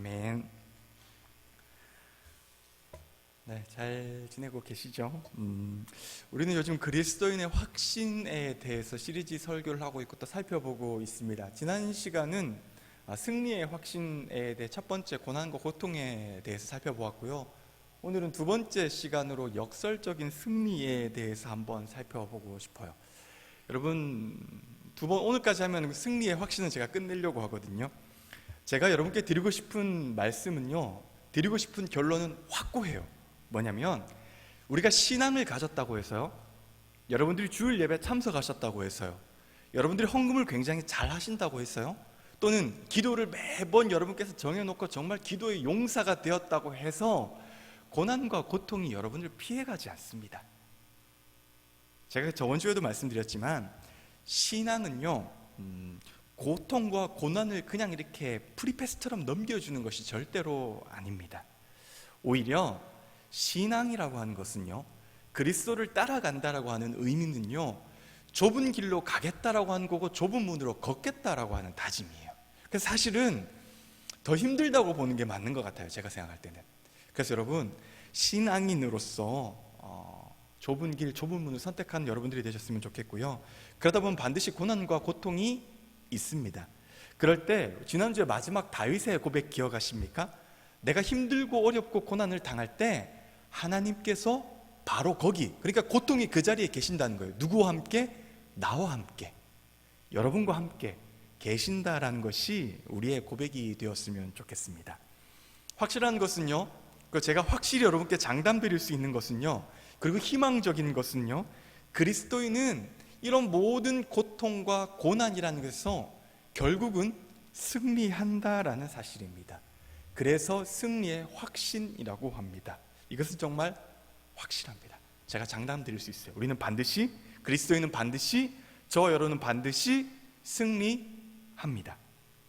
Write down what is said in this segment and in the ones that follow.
아멘. 네, 잘 지내고 계시죠? 음, 우리는 요즘 그리스도인의 확신에 대해서 시리즈 설교를 하고 있고 또 살펴보고 있습니다. 지난 시간은 아, 승리의 확신에 대해 첫 번째 고난과 고통에 대해서 살펴보았고요. 오늘은 두 번째 시간으로 역설적인 승리에 대해서 한번 살펴보고 싶어요. 여러분 두 번 오늘까지 하면 승리의 확신은 제가 끝내려고 하거든요. 제가 여러분께 드리고 싶은 말씀은요. 드리고 싶은 결론은 확고해요. 뭐냐면 우리가 신앙을 가졌다고 해서요. 여러분들이 주일 예배 참석하셨다고 해서요. 여러분들이 헌금을 굉장히 잘 하신다고 했어요. 또는 기도를 매번 여러분께서 정해놓고 정말 기도의 용사가 되었다고 해서 고난과 고통이 여러분을 피해가지 않습니다. 제가 저번 주에도 말씀드렸지만 신앙은요 음, 고통과 고난을 그냥 이렇게 프리패스처럼 넘겨주는 것이 절대로 아닙니다. 오히려 신앙이라고 하는 것은요 그리스도를 따라간다라고 하는 의미는요 좁은 길로 가겠다라고 하는 거고 좁은 문으로 걷겠다라고 하는 다짐이에요. 그래서 사실은 더 힘들다고 보는 게 맞는 것 같아요. 제가 생각할 때는. 그래서 여러분 신앙인으로서 어, 좁은 길, 좁은 문을 선택하는 여러분들이 되셨으면 좋겠고요. 그러다 보면 반드시 고난과 고통이 있습니다. 그럴 때 지난주에 마지막 다윗의 고백 기억하십니까? 내가 힘들고 어렵고 고난을 당할 때 하나님께서 바로 거기 그러니까 고통이 그 자리에 계신다는 거예요. 누구와 함께? 나와 함께. 여러분과 함께 계신다라는 것이 우리의 고백이 되었으면 좋겠습니다. 확실한 것은요. 그 제가 확실히 여러분께 장담 드릴 수 있는 것은요. 그리고 희망적인 것은요. 그리스도인은 이런 모든 고통과 고난이라는 것에서 결국은 승리한다라는 사실입니다. 그래서 승리의 확신이라고 합니다. 이것은 정말 확실합니다. 제가 장담 드릴 수 있어요. 우리는 반드시 그리스도인은 반드시 저 여러분은 반드시 승리합니다.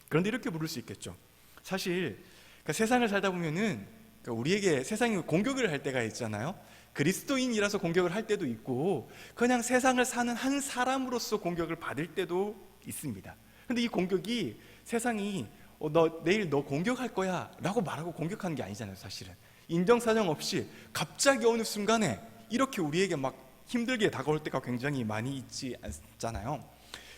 그런데 이렇게 물을 수 있겠죠. 사실 그러니까 세상을 살다 보면은 그러니까 우리에게 세상이 공격을 할 때가 있잖아요. 그리스도인이라서 공격을 할 때도 있고 그냥 세상을 사는 한 사람으로서 공격을 받을 때도 있습니다. 근데 이 공격이 세상이 어, 너 내일 너 공격할 거야라고 말하고 공격하는 게 아니잖아요, 사실은. 인정사정 없이 갑자기 어느 순간에 이렇게 우리에게 막 힘들게 다가올 때가 굉장히 많이 있지 않잖아요.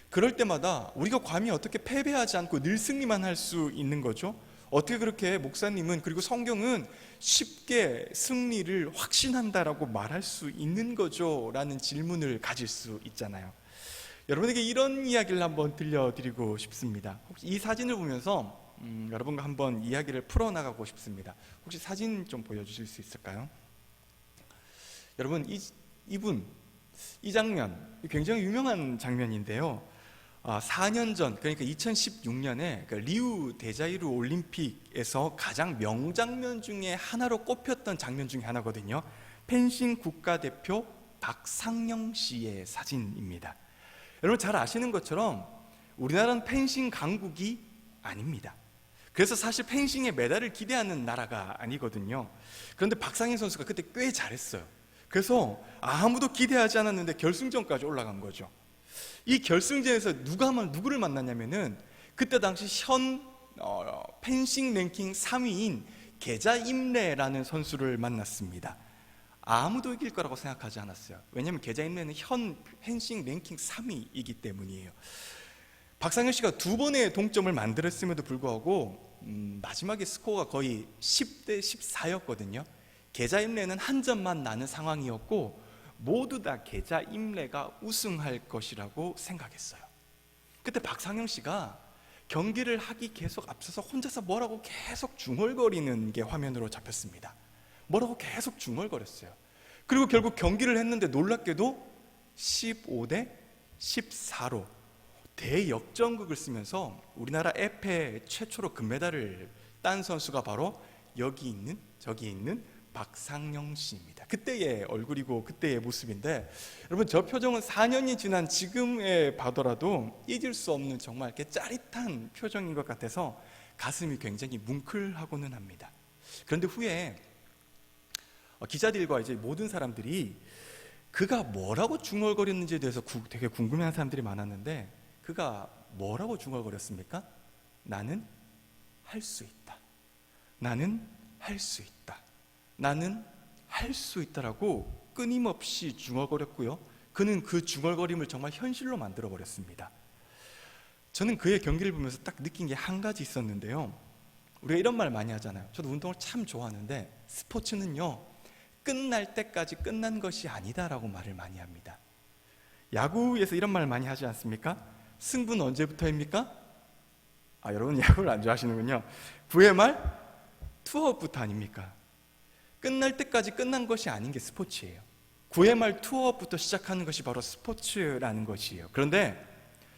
그럴 때마다 우리가 감히 어떻게 패배하지 않고 늘 승리만 할 수 있는 거죠? 어떻게 그렇게 목사님은 그리고 성경은 쉽게 승리를 확신한다라고 말할 수 있는 거죠? 라는 질문을 가질 수 있잖아요. 여러분에게 이런 이야기를 한번 들려드리고 싶습니다. 혹시 이 사진을 보면서 음, 여러분과 한번 이야기를 풀어나가고 싶습니다. 혹시 사진 좀 보여주실 수 있을까요? 여러분 이, 이분 이 장면 굉장히 유명한 장면인데요. 아, 4년 전 그러니까 2016년에 그 리우 데자이루 올림픽에서 가장 명장면 중에 하나로 꼽혔던 장면 중에 하나거든요. 펜싱 국가대표 박상영 씨의 사진입니다. 여러분 잘 아시는 것처럼 우리나라는 펜싱 강국이 아닙니다. 그래서 사실 펜싱에 메달을 기대하는 나라가 아니거든요. 그런데 박상현 선수가 그때 꽤 잘했어요. 그래서 아무도 기대하지 않았는데 결승전까지 올라간 거죠. 이 결승전에서 누가 누구를 만났냐면은 그때 당시 현 어, 펜싱 랭킹 3위인 계자 임레라는 선수를 만났습니다. 아무도 이길 거라고 생각하지 않았어요. 왜냐하면 계자 임레는 현 펜싱 랭킹 3위이기 때문이에요. 박상현 씨가 두 번의 동점을 만들었음에도 불구하고 음, 마지막에 스코어가 거의 10대 14였거든요. 계좌 임례는 한 점만 나는 상황이었고 모두 다 계좌 임례가 우승할 것이라고 생각했어요. 그때 박상영 씨가 경기를 하기 계속 앞서서 혼자서 뭐라고 계속 중얼거리는 게 화면으로 잡혔습니다. 뭐라고 계속 중얼거렸어요. 그리고 결국 경기를 했는데 놀랍게도 15대 14로 대역전극을 쓰면서 우리나라 에페 최초로 금메달을 딴 선수가 바로 여기 있는 저기 있는 박상영 씨입니다. 그때의 얼굴이고 그때의 모습인데 여러분 저 표정은 4년이 지난 지금에 봐더라도 잊을 수 없는 정말 이렇게 짜릿한 표정인 것 같아서 가슴이 굉장히 뭉클하고는 합니다. 그런데 후에 어, 기자들과 이제 모든 사람들이 그가 뭐라고 중얼거렸는지에 대해서 되게 궁금해하는 사람들이 많았는데 그가 뭐라고 중얼거렸습니까? 나는 할 수 있다. 나는 할 수 있다. 나는 할 수 있다라고 끊임없이 중얼거렸고요. 그는 그 중얼거림을 정말 현실로 만들어 버렸습니다. 저는 그의 경기를 보면서 딱 느낀 게 한 가지 있었는데요. 우리가 이런 말 많이 하잖아요. 저도 운동을 참 좋아하는데 스포츠는요. 끝날 때까지 끝난 것이 아니다라고 말을 많이 합니다. 야구에서 이런 말 많이 하지 않습니까? 승부는 언제부터입니까? 아, 여러분 야구를 안 좋아하시는군요. 9회 말 투어부터 아닙니까? 끝날 때까지 끝난 것이 아닌 게 스포츠예요. 9회 말 투어부터 시작하는 것이 바로 스포츠라는 것이에요. 그런데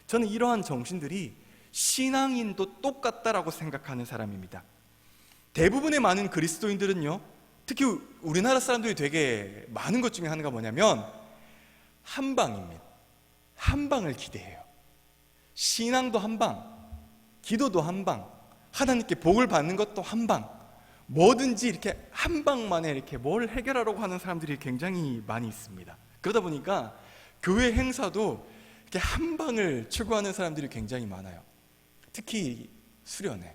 저는 이러한 정신들이 신앙인도 똑같다라고 생각하는 사람입니다. 대부분의 많은 그리스도인들은요, 특히 우리나라 사람들이 되게 많은 것 중에 하나가 뭐냐면 한 방입니다. 한 방을 기대해요. 신앙도 한 방, 기도도 한 방, 하나님께 복을 받는 것도 한 방, 뭐든지 이렇게 한 방만에 이렇게 뭘 해결하려고 하는 사람들이 굉장히 많이 있습니다. 그러다 보니까 교회 행사도 이렇게 한 방을 추구하는 사람들이 굉장히 많아요. 특히 수련회.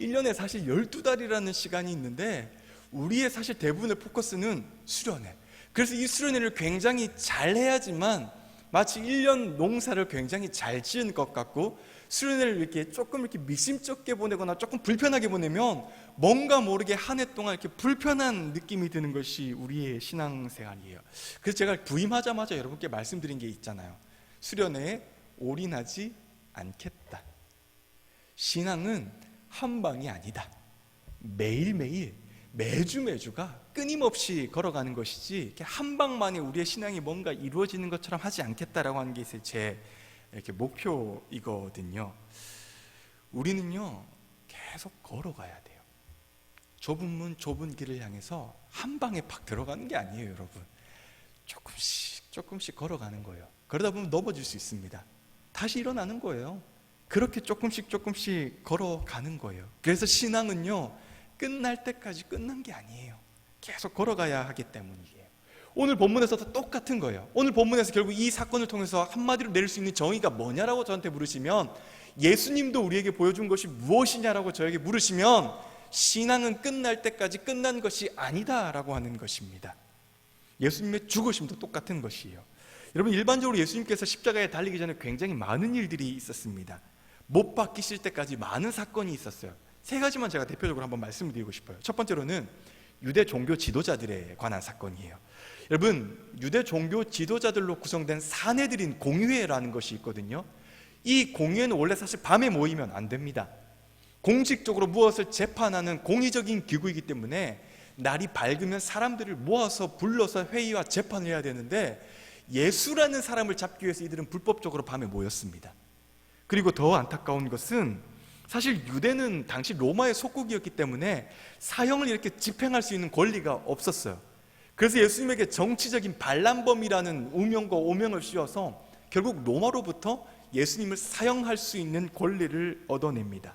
1년에 사실 12달이라는 시간이 있는데 우리의 사실 대부분의 포커스는 수련회. 그래서 이 수련회를 굉장히 잘 해야지만 마치 1년 농사를 굉장히 잘 지은 것 같고 수련회를 이렇게 조금 이렇게 미심쩍게 보내거나 조금 불편하게 보내면 뭔가 모르게 한 해 동안 이렇게 불편한 느낌이 드는 것이 우리의 신앙생활이에요. 그래서 제가 부임하자마자 여러분께 말씀드린 게 있잖아요. 수련회에 올인하지 않겠다. 신앙은 한 방이 아니다. 매일매일 매주 매주가 끊임없이 걸어가는 것이지 한 방만에 우리의 신앙이 뭔가 이루어지는 것처럼 하지 않겠다라고 하는 게 제 이렇게 목표이거든요. 우리는요 계속 걸어가야 돼요. 좁은 문 좁은 길을 향해서 한 방에 팍 들어가는 게 아니에요, 여러분. 조금씩 조금씩 걸어가는 거예요. 그러다 보면 넘어질 수 있습니다. 다시 일어나는 거예요. 그렇게 조금씩 조금씩 걸어가는 거예요. 그래서 신앙은요 끝날 때까지 끝난 게 아니에요. 계속 걸어가야 하기 때문이에요. 오늘 본문에서도 똑같은 거예요. 오늘 본문에서 결국 이 사건을 통해서 한마디로 내릴 수 있는 정의가 뭐냐라고 저한테 물으시면 예수님도 우리에게 보여준 것이 무엇이냐라고 저에게 물으시면 신앙은 끝날 때까지 끝난 것이 아니다라고 하는 것입니다. 예수님의 죽으심도 똑같은 것이에요. 여러분 일반적으로 예수님께서 십자가에 달리기 전에 굉장히 많은 일들이 있었습니다. 못 박히실 때까지 많은 사건이 있었어요. 세 가지만 제가 대표적으로 한번 말씀드리고 싶어요. 첫 번째로는 유대 종교 지도자들에 관한 사건이에요. 여러분 유대 종교 지도자들로 구성된 사내들인 공유회라는 것이 있거든요. 이 공유회는 원래 사실 밤에 모이면 안 됩니다. 공식적으로 무엇을 재판하는 공의적인 기구이기 때문에 날이 밝으면 사람들을 모아서 불러서 회의와 재판을 해야 되는데 예수라는 사람을 잡기 위해서 이들은 불법적으로 밤에 모였습니다. 그리고 더 안타까운 것은 사실 유대는 당시 로마의 속국이었기 때문에 사형을 이렇게 집행할 수 있는 권리가 없었어요. 그래서 예수님에게 정치적인 반란범이라는 우명과 오명을 씌워서 결국 로마로부터 예수님을 사형할 수 있는 권리를 얻어냅니다.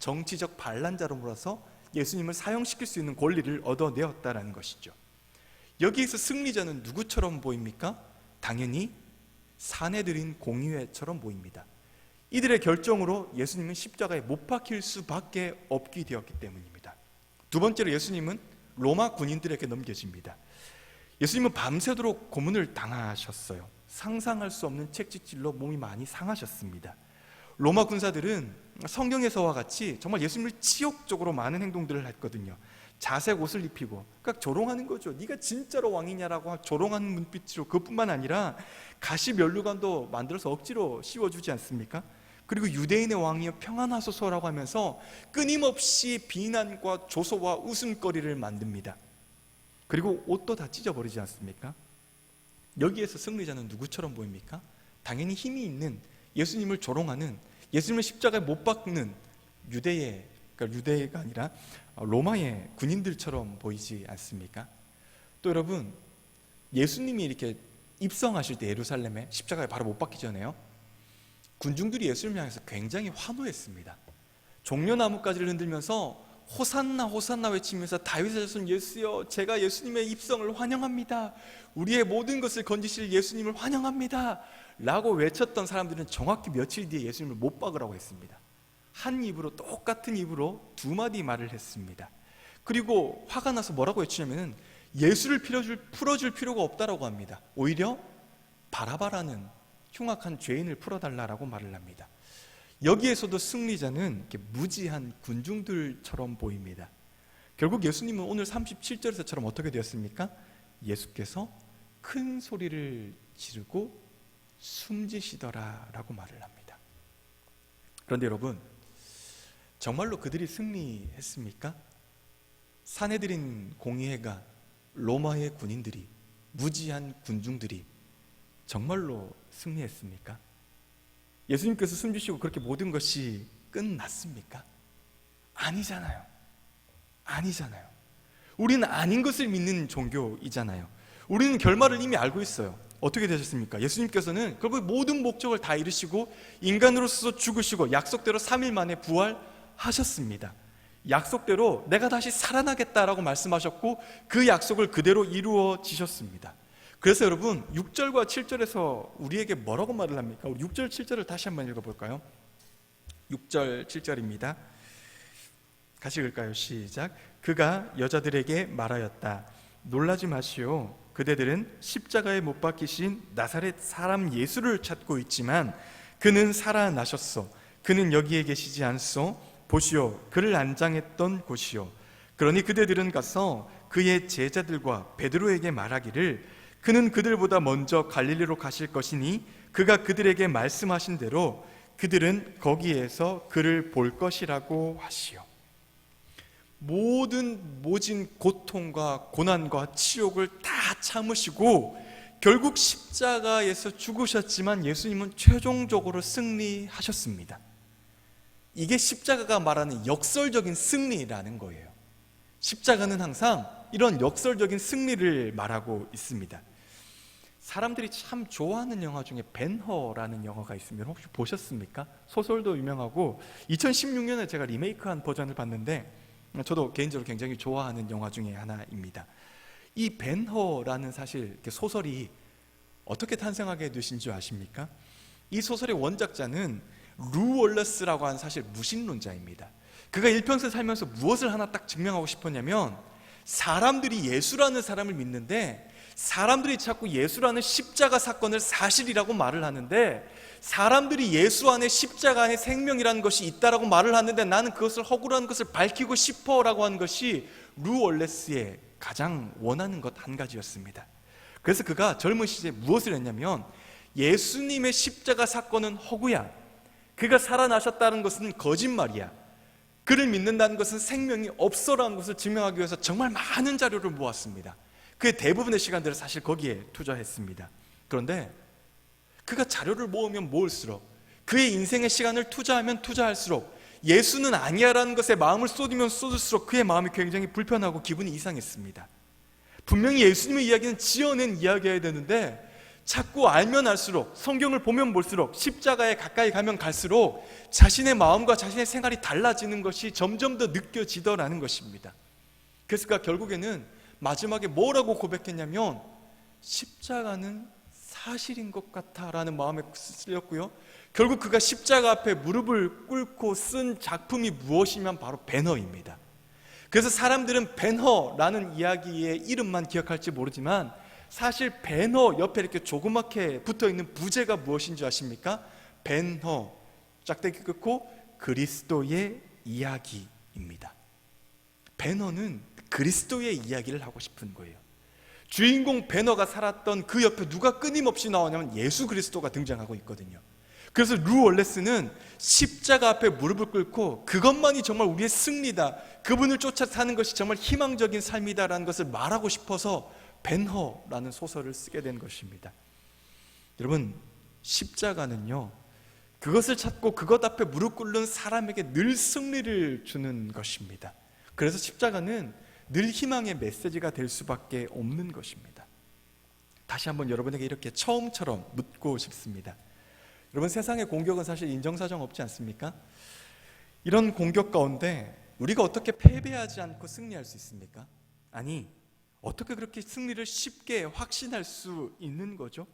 정치적 반란자로서 예수님을 사형시킬 수 있는 권리를 얻어내었다라는 것이죠. 여기에서 승리자는 누구처럼 보입니까? 당연히 사내들인 공의회처럼 보입니다. 이들의 결정으로 예수님은 십자가에 못 박힐 수밖에 없게 되었기 때문입니다. 두 번째로 예수님은 로마 군인들에게 넘겨집니다. 예수님은 밤새도록 고문을 당하셨어요. 상상할 수 없는 책짓질로 몸이 많이 상하셨습니다. 로마 군사들은 성경에서와 같이 정말 예수님을 치욕적으로 많은 행동들을 했거든요. 자색 옷을 입히고 그러니까 조롱하는 거죠. 네가 진짜로 왕이냐라고 조롱하는 눈빛으로 그뿐만 아니라 가시 면류관도 만들어서 억지로 씌워주지 않습니까? 그리고 유대인의 왕이여 평안하소서라고 하면서 끊임없이 비난과 조소와 웃음거리를 만듭니다. 그리고 옷도 다 찢어버리지 않습니까? 여기에서 승리자는 누구처럼 보입니까? 당연히 힘이 있는 예수님을 조롱하는 예수님을 십자가에 못 박는 유대의 그러니까 유대가 아니라 로마의 군인들처럼 보이지 않습니까? 또 여러분 예수님이 이렇게 입성하실 때 예루살렘에 십자가에 바로 못 박기 전에요. 군중들이 예수님을 향해서 굉장히 환호했습니다. 종려나무까지를 흔들면서 호산나 호산나 외치면서 다윗의 자손 예수여 제가 예수님의 입성을 환영합니다. 우리의 모든 것을 건지실 예수님을 환영합니다. 라고 외쳤던 사람들은 정확히 며칠 뒤에 예수님을 못 박으라고 했습니다. 한 입으로 똑같은 입으로 두 마디 말을 했습니다. 그리고 화가 나서 뭐라고 외치냐면은 예수를 풀어줄, 풀어줄 필요가 없다라고 합니다. 오히려 바라바라는 흉악한 죄인을 풀어달라라고 말을 합니다. 여기에서도 승리자는 무지한 군중들처럼 보입니다. 결국 예수님은 오늘 37절에서처럼 어떻게 되었습니까? 예수께서 큰 소리를 지르고 숨지시더라라고 말을 합니다. 그런데 여러분, 정말로 그들이 승리했습니까? 사내들인 공의회가 로마의 군인들이 무지한 군중들이 정말로 승리했습니까? 예수님께서 숨지시고 그렇게 모든 것이 끝났습니까? 아니잖아요. 아니잖아요. 우리는 아닌 것을 믿는 종교이잖아요. 우리는 결말을 이미 알고 있어요. 어떻게 되셨습니까? 예수님께서는 결국 모든 목적을 다 이루시고 인간으로서 죽으시고 약속대로 3일 만에 부활하셨습니다. 약속대로 내가 다시 살아나겠다라고 말씀하셨고 그 약속을 그대로 이루어지셨습니다. 그래서 여러분 6절과 7절에서 우리에게 뭐라고 말을 합니까? 우리 6절 7절을 다시 한번 읽어볼까요? 6절 7절입니다. 같이 읽을까요? 시작. 그가 여자들에게 말하였다. 놀라지 마시오. 그대들은 십자가에 못 박히신 나사렛 사람 예수를 찾고 있지만 그는 살아나셨소. 그는 여기에 계시지 않소. 보시오. 그를 안장했던 곳이요. 그러니 그대들은 가서 그의 제자들과 베드로에게 말하기를 그는 그들보다 먼저 갈릴리로 가실 것이니 그가 그들에게 말씀하신 대로 그들은 거기에서 그를 볼 것이라고 하시오. 모든 모진 고통과 고난과 치욕을 다 참으시고 결국 십자가에서 죽으셨지만 예수님은 최종적으로 승리하셨습니다. 이게 십자가가 말하는 역설적인 승리라는 거예요. 십자가는 항상 이런 역설적인 승리를 말하고 있습니다. 사람들이 참 좋아하는 영화 중에 벤허라는 영화가 있으면 혹시 보셨습니까? 소설도 유명하고 2016년에 제가 리메이크한 버전을 봤는데 저도 개인적으로 굉장히 좋아하는 영화 중에 하나입니다. 이 벤허라는 사실 소설이 어떻게 탄생하게 되신 줄 아십니까? 이 소설의 원작자는 루 월러스라고 하는 사실 무신론자입니다. 그가 일평생 살면서 무엇을 하나 딱 증명하고 싶었냐면 사람들이 예수라는 사람을 믿는데 사람들이 자꾸 예수라는 십자가 사건을 사실이라고 말을 하는데 사람들이 예수 안에 십자가 안에 생명이라는 것이 있다라고 말을 하는데 나는 그것을 허구라는 것을 밝히고 싶어라고 하는 것이 루 월레스의 가장 원하는 것 한 가지였습니다. 그래서 그가 젊은 시절에 무엇을 했냐면 예수님의 십자가 사건은 허구야. 그가 살아나셨다는 것은 거짓말이야. 그를 믿는다는 것은 생명이 없어라는 것을 증명하기 위해서 정말 많은 자료를 모았습니다. 그 대부분의 시간들을 사실 거기에 투자했습니다. 그런데 그가 자료를 모으면 모을수록 그의 인생의 시간을 투자하면 투자할수록 예수는 아니야라는 것에 마음을 쏟으면 쏟을수록 그의 마음이 굉장히 불편하고 기분이 이상했습니다. 분명히 예수님의 이야기는 지어낸 이야기여야 되는데 자꾸 알면 알수록 성경을 보면 볼수록 십자가에 가까이 가면 갈수록 자신의 마음과 자신의 생활이 달라지는 것이 점점 더 느껴지더라는 것입니다. 그래서 결국에는 마지막에 뭐라고 고백했냐면 십자가는 사실인 것 같아라는 마음에 쓰였고요. 결국 그가 십자가 앞에 무릎을 꿇고 쓴 작품이 무엇이면 바로 배너입니다. 그래서 사람들은 배너라는 이야기의 이름만 기억할지 모르지만 사실 배너 옆에 이렇게 조그맣게 붙어 있는 부제가 무엇인지 아십니까? 배너 짝대기 끊고 그리스도의 이야기입니다. 배너는 그리스도의 이야기를 하고 싶은 거예요. 주인공 배너가 살았던 그 옆에 누가 끊임없이 나오냐면 예수 그리스도가 등장하고 있거든요. 그래서 루 월레스는 십자가 앞에 무릎을 꿇고 그것만이 정말 우리의 승리다. 그분을 쫓아 사는 것이 정말 희망적인 삶이다라는 것을 말하고 싶어서 벤허라는 소설을 쓰게 된 것입니다. 여러분, 십자가는요. 그것을 찾고 그것 앞에 무릎 꿇는 사람에게 늘 승리를 주는 것입니다. 그래서 십자가는 늘 희망의 메시지가 될 수밖에 없는 것입니다. 다시 한번 여러분에게 이렇게 처음처럼 묻고 싶습니다. 여러분 세상의 공격은 사실 인정사정 없지 않습니까? 이런 공격 가운데 우리가 어떻게 패배하지 않고 승리할 수 있습니까? 아니, 어떻게 그렇게 승리를 쉽게 확신할 수 있는 거죠?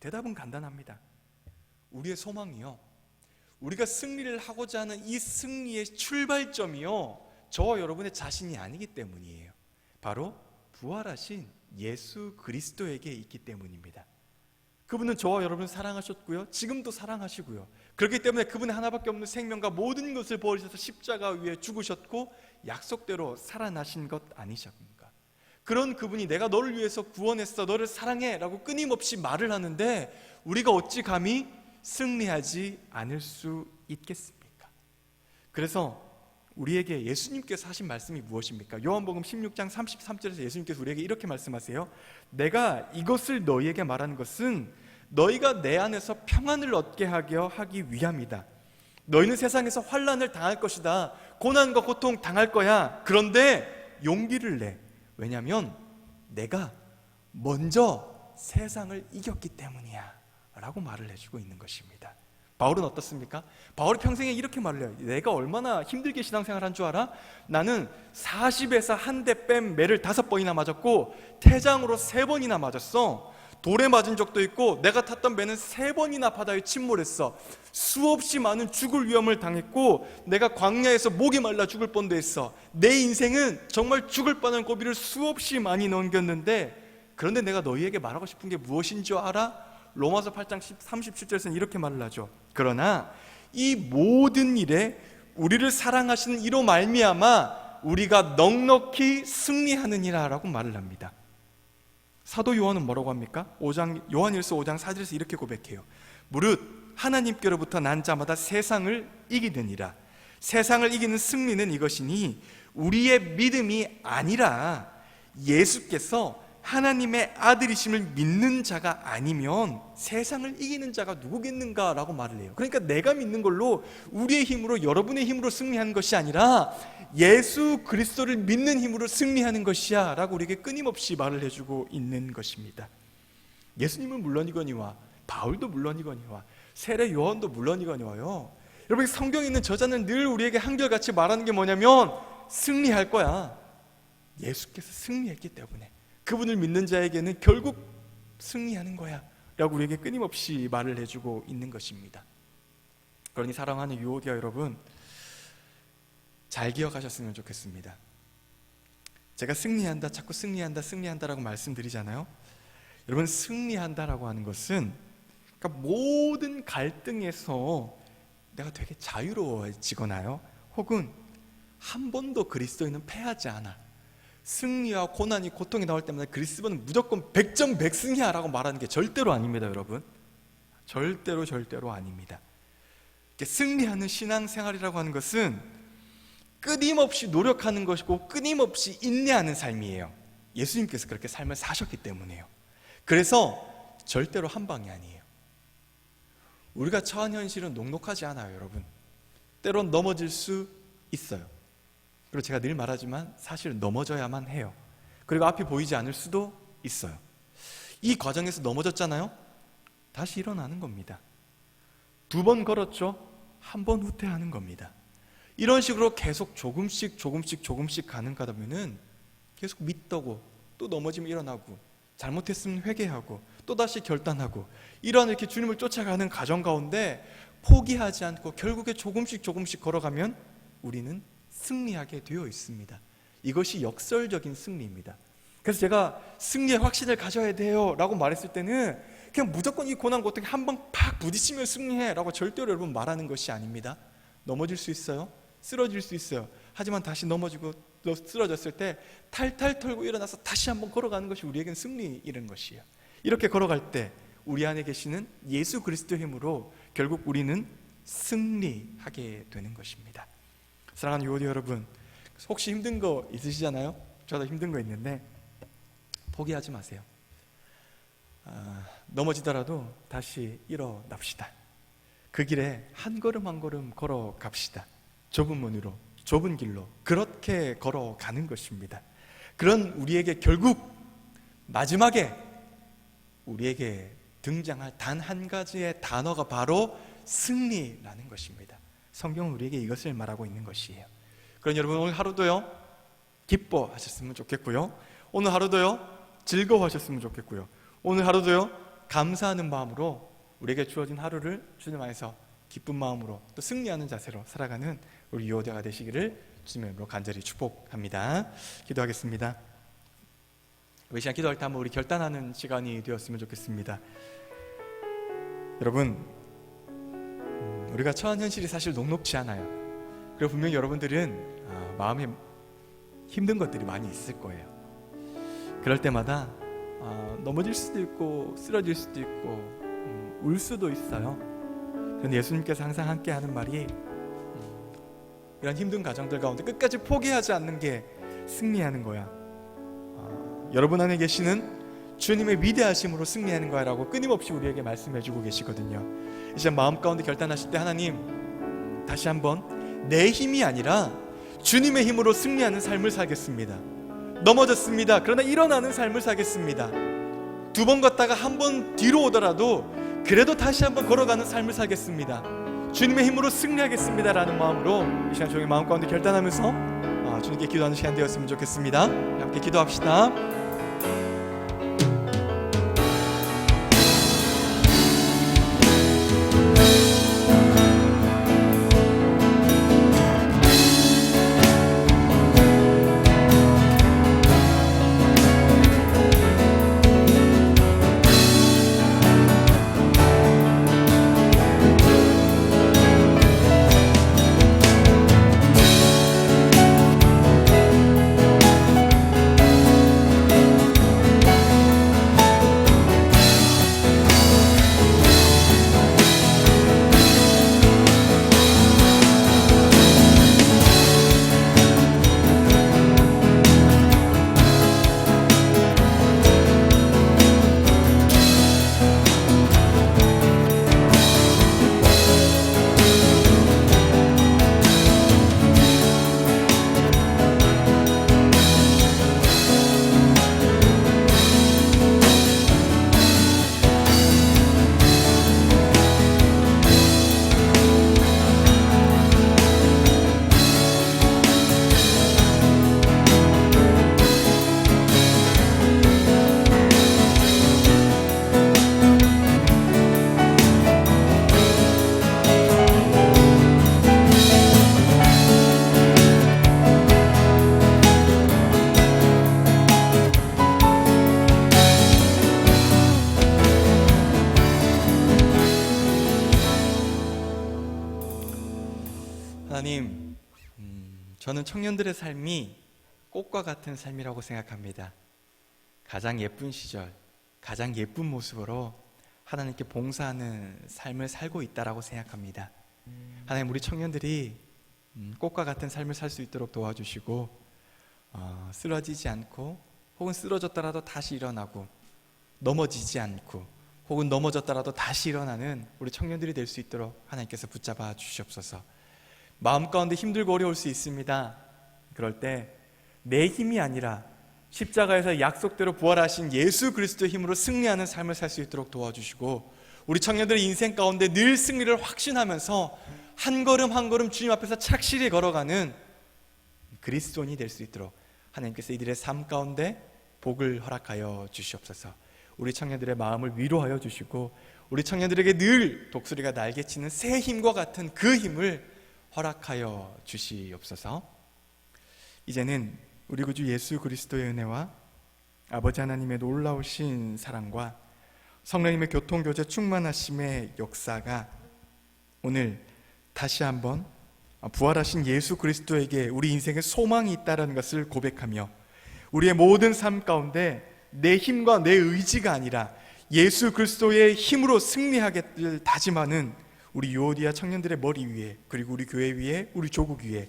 대답은 간단합니다. 우리의 소망이요. 우리가 승리를 하고자 하는 이 승리의 출발점이요. 저와 여러분의 자신이 아니기 때문이에요. 바로 부활하신 예수 그리스도에게 있기 때문입니다. 그분은 저와 여러분을 사랑하셨고요. 지금도 사랑하시고요. 그렇기 때문에 그분의 하나밖에 없는 생명과 모든 것을 버리셔서 십자가 위에 죽으셨고 약속대로 살아나신 것 아니십니까? 그런 그분이 내가 너를 위해서 구원했어. 너를 사랑해 라고 끊임없이 말을 하는데 우리가 어찌 감히 승리하지 않을 수 있겠습니까? 그래서 우리에게 예수님께서 하신 말씀이 무엇입니까? 요한복음 16장 33절에서 예수님께서 우리에게 이렇게 말씀하세요. 내가 이것을 너희에게 말하는 것은 너희가 내 안에서 평안을 얻게 하려 하기 위함이다. 너희는 세상에서 환란을 당할 것이다. 고난과 고통 당할 거야. 그런데 용기를 내. 왜냐하면 내가 먼저 세상을 이겼기 때문이야. 라고 말을 해주고 있는 것입니다. 바울은 어떻습니까? 바울이 평생에 이렇게 말을 해요. 내가 얼마나 힘들게 신앙생활 한 줄 알아? 나는 40에서 한 대 뺀 매를 다섯 번이나 맞았고 태장으로 세 번이나 맞았어. 돌에 맞은 적도 있고 내가 탔던 배는 세 번이나 바다에 침몰했어. 수없이 많은 죽을 위험을 당했고 내가 광야에서 목이 말라 죽을 뻔도 했어. 내 인생은 정말 죽을 뻔한 고비를 수없이 많이 넘겼는데 그런데 내가 너희에게 말하고 싶은 게 무엇인 줄 알아? 로마서 8장 37절에서는 이렇게 말을 하죠. 그러나 이 모든 일에 우리를 사랑하시는 이로 말미암아 우리가 넉넉히 승리하느니라라고 말을 합니다. 사도 요한은 뭐라고 합니까? 5장 요한일서 5장 4절에서 이렇게 고백해요. 무릇 하나님께로부터 난 자마다 세상을 이기느니라. 세상을 이기는 승리는 이것이니 우리의 믿음이 아니라 예수께서 하나님의 아들이심을 믿는 자가 아니면 세상을 이기는 자가 누구겠는가라고 말을 해요. 그러니까 내가 믿는 걸로 우리의 힘으로 여러분의 힘으로 승리하는 것이 아니라 예수 그리스도를 믿는 힘으로 승리하는 것이야라고 우리에게 끊임없이 말을 해주고 있는 것입니다. 예수님은 물론이거니와 바울도 물론이거니와 세례 요한도 물론이거니와요. 여러분 성경에 있는 저자는 늘 우리에게 한결같이 말하는 게 뭐냐면 승리할 거야. 예수께서 승리했기 때문에 그분을 믿는 자에게는 결국 승리하는 거야. 라고 우리에게 끊임없이 말을 해주고 있는 것입니다. 그러니 사랑하는 유오디아 여러분, 잘 기억하셨으면 좋겠습니다. 제가 승리한다, 자꾸 승리한다, 승리한다라고 말씀드리잖아요. 여러분, 승리한다라고 하는 것은 그러니까 모든 갈등에서 내가 되게 자유로워지거나요. 혹은 한 번도 그리스도인은 패하지 않아. 승리와 고난이 고통이 나올 때마다 그리스도는 무조건 100점 100승이야라고 말하는 게 절대로 아닙니다, 여러분. 절대로 절대로 아닙니다. 승리하는 신앙생활이라고 하는 것은 끊임없이 노력하는 것이고 끊임없이 인내하는 삶이에요. 예수님께서 그렇게 삶을 사셨기 때문에요. 그래서 절대로 한 방이 아니에요. 우리가 처한 현실은 녹록하지 않아요, 여러분. 때론 넘어질 수 있어요. 그리고 제가 늘 말하지만 사실 넘어져야만 해요. 그리고 앞이 보이지 않을 수도 있어요. 이 과정에서 넘어졌잖아요. 다시 일어나는 겁니다. 두 번 걸었죠. 한 번 후퇴하는 겁니다. 이런 식으로 계속 조금씩 조금씩 조금씩 가는 가다면은 계속 믿다고 또 넘어지면 일어나고 잘못했으면 회개하고 또 다시 결단하고 이러한 이렇게 주님을 쫓아가는 과정 가운데 포기하지 않고 결국에 조금씩 조금씩 걸어가면 우리는 승리하게 되어 있습니다. 이것이 역설적인 승리입니다. 그래서 제가 승리의 확신을 가져야 돼요 라고 말했을 때는 그냥 무조건 이 고난 고통에 한번 팍 부딪히면 승리해 라고 절대로 여러분 말하는 것이 아닙니다. 넘어질 수 있어요. 쓰러질 수 있어요. 하지만 다시 넘어지고 쓰러졌을 때 탈탈 털고 일어나서 다시 한번 걸어가는 것이 우리에게는 승리 이런 것이에요. 이렇게 걸어갈 때 우리 안에 계시는 예수 그리스도 힘으로 결국 우리는 승리하게 되는 것입니다. 사랑하는 요디 여러분, 혹시 힘든 거 있으시잖아요? 저도 힘든 거 있는데 포기하지 마세요. 아, 넘어지더라도 다시 일어납시다. 그 길에 한 걸음 한 걸음 걸어갑시다. 좁은 문으로, 좁은 길로 그렇게 걸어가는 것입니다. 그런 우리에게 결국 마지막에 우리에게 등장할 단 한 가지의 단어가 바로 승리라는 것입니다. 성경은 우리에게 이것을 말하고 있는 것이에요. 그럼 여러분 오늘 하루도요 기뻐하셨으면 좋겠고요. 오늘 하루도요 즐거워하셨으면 좋겠고요. 오늘 하루도요 감사하는 마음으로 우리에게 주어진 하루를 주님 안에서 기쁜 마음으로 또 승리하는 자세로 살아가는 우리 유호대가 되시기를 주님의 이름으로 간절히 축복합니다. 기도하겠습니다. 이 시간 기도할 때 한번 우리 결단하는 시간이 되었으면 좋겠습니다. 여러분, 음, 우리가 처한 현실이 사실 녹록지 않아요. 그리고 분명히 여러분들은 아, 마음에 힘든 것들이 많이 있을 거예요. 그럴 때마다 아, 넘어질 수도 있고 쓰러질 수도 있고 음, 울 수도 있어요. 그런데 예수님께서 항상 함께 하는 말이 음, 이런 힘든 가정들 가운데 끝까지 포기하지 않는 게 승리하는 거야. 아, 여러분 안에 계시는 주님의 위대하심으로 승리하는 거야라고 끊임없이 우리에게 말씀해주고 계시거든요. 이제 마음 가운데 결단하실 때 하나님 다시 한번 내 힘이 아니라 주님의 힘으로 승리하는 삶을 살겠습니다. 넘어졌습니다. 그러나 일어나는 삶을 살겠습니다. 두 번 걷다가 한 번 뒤로 오더라도 그래도 다시 한번 걸어가는 삶을 살겠습니다. 주님의 힘으로 승리하겠습니다라는 마음으로 이 시간 종의 마음 가운데 결단하면서 아, 주님께 기도하는 시간 되었으면 좋겠습니다. 함께 기도합시다. 청년들의 삶이 꽃과 같은 삶이라고 생각합니다. 가장 예쁜 시절, 가장 예쁜 모습으로 하나님께 봉사하는 삶을 살고 있다라고 생각합니다. 하나님, 우리 청년들이 음, 꽃과 같은 삶을 살 수 있도록 도와주시고 어, 쓰러지지 않고 혹은 쓰러졌더라도 다시 일어나고 넘어지지 않고 혹은 넘어졌더라도 다시 일어나는 우리 청년들이 될 수 있도록 하나님께서 붙잡아 주시옵소서. 마음 가운데 힘들고 어려울 수 있습니다. 그럴 때 내 힘이 아니라 십자가에서 약속대로 부활하신 예수 그리스도의 힘으로 승리하는 삶을 살 수 있도록 도와주시고 우리 청년들의 인생 가운데 늘 승리를 확신하면서 한 걸음 한 걸음 주님 앞에서 착실히 걸어가는 그리스도인이 될 수 있도록 하나님께서 이들의 삶 가운데 복을 허락하여 주시옵소서. 우리 청년들의 마음을 위로하여 주시고 우리 청년들에게 늘 독수리가 날개치는 새 힘과 같은 그 힘을 허락하여 주시옵소서. 이제는 우리 구주 예수 그리스도의 은혜와 아버지 하나님의 놀라우신 사랑과 성령님의 교통교제 충만하심의 역사가 오늘 다시 한번 부활하신 예수 그리스도에게 우리 인생에 소망이 있다는 것을 고백하며 우리의 모든 삶 가운데 내 힘과 내 의지가 아니라 예수 그리스도의 힘으로 승리하겠를 다짐하는 우리 유오디아 청년들의 머리 위에 그리고 우리 교회 위에 우리 조국 위에